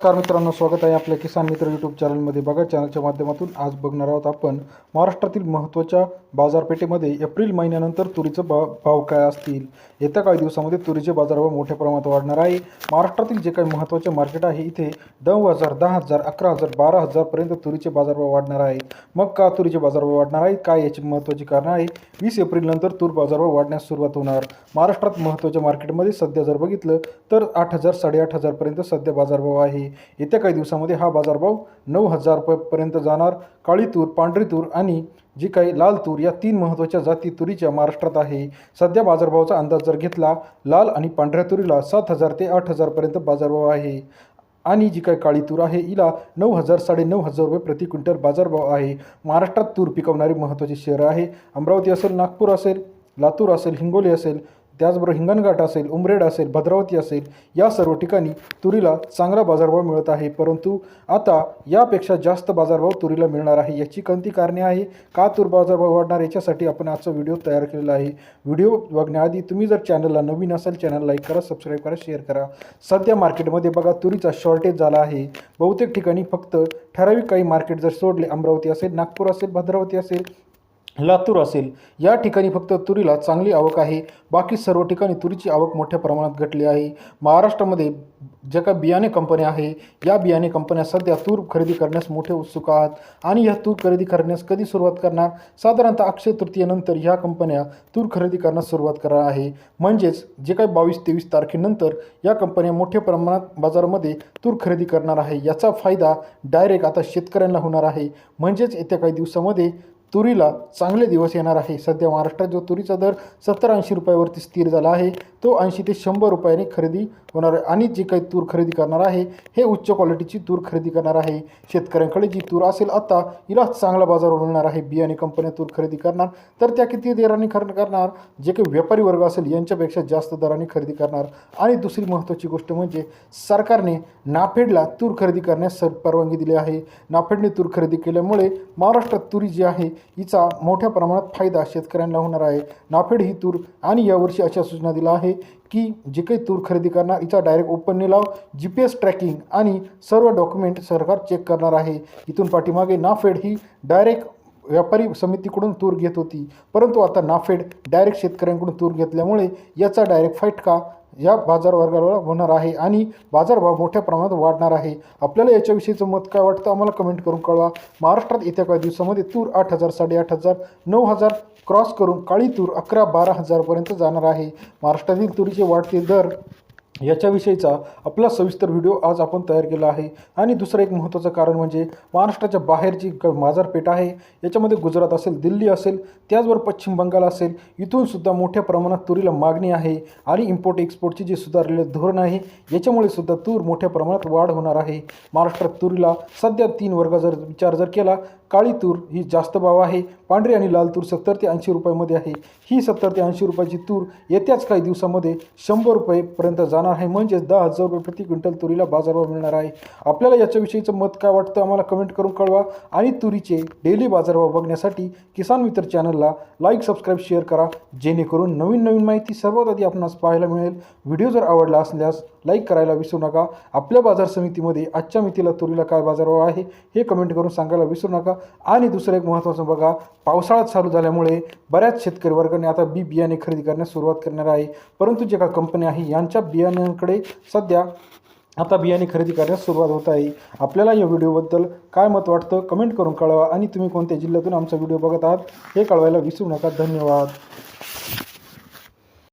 नमस्कार मित्रांनो स्वागत आहे आपल्या किसान मित्र यूट्यूब चॅनलमध्ये बघा चॅनलच्या माध्यमातून आज बघणार आहोत आपण महाराष्ट्रातील महत्त्वाच्या बाजारपेठेमध्ये एप्रिल महिन्यानंतर तुरीचं बा भाव काय असतील? येत्या काही दिवसामध्ये तुरीचे बाजारभाव मोठ्या प्रमाणात वाढणार आहे. महाराष्ट्रातील जे काही महत्त्वाचे मार्केट आहे इथे नऊ हजार दहा हजार अकरा हजार बारा हजारपर्यंत तुरीचे बाजारभाव वाढणार आहे. मग का तुरीचे बाजारभाव वाढणार आहे काय याची महत्त्वाची कारणं आहे? वीस एप्रिलनंतर तूर बाजारभाव वाढण्यास सुरुवात होणार. महाराष्ट्रात महत्त्वाच्या मार्केटमध्ये सध्या जर बघितलं तर आठ हजार साडेआठ हजारपर्यंत सध्या बाजारभाव आहे. येत्या काही दिवसामध्ये हा बाजारभाव नऊ हजार रुपयेपर्यंत जाणार. काळी तूर पांढरी तूर आणि जी काही लाल तूर या तीन महत्त्वाच्या जाती तुरीच्या महाराष्ट्रात आहे. सध्या बाजारभावाचा अंदाज जर घेतला लाल आणि पांढऱ्या तुरीला सात हजार ते आठ हजारपर्यंत बाजारभाव आहे. आणि जी काही काळी तूर आहे हिला नऊ हजार साडेनऊ हजार रुपये प्रति क्विंटल बाजारभाव आहे. महाराष्ट्रात तूर पिकवणारी महत्त्वाची शहरं आहे. अमरावती असेल नागपूर असेल लातूर असेल हिंगोली असेल त्याचबरोबर हिंगणघाट असेल उमरेड असेल भद्रावती असेल या सर्व ठिकाणी तुरीला चांगला बाजारभाव मिळत आहे. परंतु आता यापेक्षा जास्त बाजारभाव तुरीला मिळणार आहे याची कोणती कारणे आहे? का तूर बाजारभाव वाढणार? याच्यासाठी आपण आजचा व्हिडिओ तयार केलेला आहे. व्हिडिओ बघण्याआधी तुम्ही जर चॅनलला नवीन असाल चॅनल लाईक करा सबस्क्राईब करा शेअर करा. सध्या मार्केटमध्ये बघा तुरीचा शॉर्टेज झाला आहे. बहुतेक ठिकाणी फक्त ठराविक काही मार्केट जर सोडले अमरावती असेल नागपूर असेल भद्रावती असेल लातूर असेल. या ठिकाणी फक्त तुरीला चांगली आवक आहे. बाकी सर्व ठिकाणी तुरीची आवक मोठ्या प्रमाणात घटली आहे. महाराष्ट्रामध्ये ज्या काही बियाणे कंपन्या आहे या बियाणे कंपन्या सध्या तूर खरेदी करण्यास मोठे उत्सुक आहात. आणि या तूर खरेदी करण्यास कधी सुरुवात करणार? साधारणतः अक्षय तृतीयेनंतर ह्या कंपन्या तूर खरेदी करण्यास सुरुवात करणार आहे. म्हणजेच जे काही बावीस तेवीस तारखेनंतर या कंपन्या मोठ्या प्रमाणात बाजारामध्ये तूर खरेदी करणार आहे. याचा फायदा डायरेक्ट आता शेतकऱ्यांना होणार आहे. म्हणजेच येत्या काही दिवसामध्ये तुरीला चांगले दिवस येणार आहे. सध्या महाराष्ट्रात जो तुरीचा दर सत्तर ऐंशी रुपयावरती स्थिर झाला आहे तो ऐंशी ते शंभर रुपयाने खरेदी होणार आहे आणि जे काही तूर खरेदी करणार आहे हे उच्च क्वालिटीची तूर खरेदी करणार आहे. शेतकऱ्यांकडे जी तूर असेल आता हिला चांगला बाजार मिळणार आहे. बियाणे कंपन्या तूर खरेदी करणार तर त्या किती दराने खरेदी करणार? जे काही व्यापारी वर्ग असेल यांच्यापेक्षा जास्त दराने खरेदी करणार. आणि दुसरी महत्त्वाची गोष्ट म्हणजे सरकारने नाफेडला तूर खरेदी करण्यास परवानगी दिली आहे. नाफेडने तूर खरेदी केल्यामुळे महाराष्ट्रात तुरी जी आहे हिचा मोठ्या प्रमाणात फायदा शेतकऱ्यांना होणार आहे. नाफेड ही तूर आणि यावर्षी अशा सूचना दिल्या आहे की जे काही तूर खरेदी करणार हिचा डायरेक्ट ओपन निलाव जी पी एस ट्रॅकिंग आणि सर्व डॉक्युमेंट सरकार चेक करणार आहे. इथून पाठीमागे नाफेड ही डायरेक्ट व्यापारी समितीकडून तूर घेत होती. परंतु आता नाफेड डायरेक्ट शेतकऱ्यांकडून तूर घेतल्यामुळे याचा डायरेक्ट फटका या बाजार वर्गाला होणार आहे आणि बाजारभाव मोठ्या प्रमाणात वाढणार आहे. आपल्याला याच्याविषयीचं मत काय वाटतं? आम्हाला कमेंट करून कळवा. महाराष्ट्रात येत्या काही दिवसामध्ये तूर आठ हजार साडेआठ हजार नऊ हजार क्रॉस करून काळी तूर अकरा बारा हजारपर्यंत जाणार आहे. महाराष्ट्रातील तुरीचे वाढते दर याच्याविषयीचा आपला सविस्तर व्हिडिओ आज आपण तयार केला आहे. आणि दुसरं एक महत्त्वाचं कारण म्हणजे महाराष्ट्राच्या बाहेरची क बाजारपेठ आहे. याच्यामध्ये गुजरात असेल दिल्ली असेल त्याचबरोबर पश्चिम बंगाल असेल इथून सुद्धा मोठ्या प्रमाणात तुरीला मागणी आहे. आणि इम्पोर्ट एक्सपोर्टची जे सुधारलेलं धोरण आहे याच्यामुळे सुद्धा तूर मोठ्या प्रमाणात वाढ होणार आहे. महाराष्ट्रात तुरीला सध्या तीन वर्ग जर विचार जर केला काळी तूर ही जास्त भाव आहे. पांढरी आणि लाल तूर सत्तर ते ऐंशी रुपयामध्ये आहे. ही सत्तर ते ऐंशी रुपयाची तूर येत्याच काही दिवसामध्ये शंभर रुपयेपर्यंत जाणार आहे. म्हणजेच दहा हजार रुपये प्रति क्विंटल तुरीला बाजारभाव मिळणार आहे. आपल्याला याच्याविषयीचं मत काय वाटतं आम्हाला कमेंट करून कळवा आणि तुरीचे डेली बाजारभाव बघण्यासाठी किसान मित्र चॅनलला लाईक सबस्क्राईब शेअर करा. जेणेकरून नवीन नवीन माहिती सर्वात आधी आपणास पाहायला मिळेल. व्हिडिओ जर आवडला असल्यास लाईक करायला विसरू नका. आपल्या बाजार समितीमध्ये आजच्या मितीला तुरीला काय बाजारभाव आहे हे कमेंट करून सांगायला विसरू नका. आणि दुसरं एक महत्त्वाचं बघा पावसाळा चालू झाल्यामुळे बऱ्याच शेतकरी वर्गाने आता बी बियाणे खरेदी करण्यास सुरुवात करणार आहे. परंतु जे का कंपन्या आहे यांच्या बियाण्यांकडे सध्या आता बियाणे खरेदी करण्यास सुरुवात होत आहे. आपल्याला या व्हिडिओबद्दल काय मत वाटतं कमेंट करून कळवा. आणि तुम्ही कोणत्या जिल्ह्यातून आमचा व्हिडिओ बघत आहात हे कळवायला विसरू नका. धन्यवाद.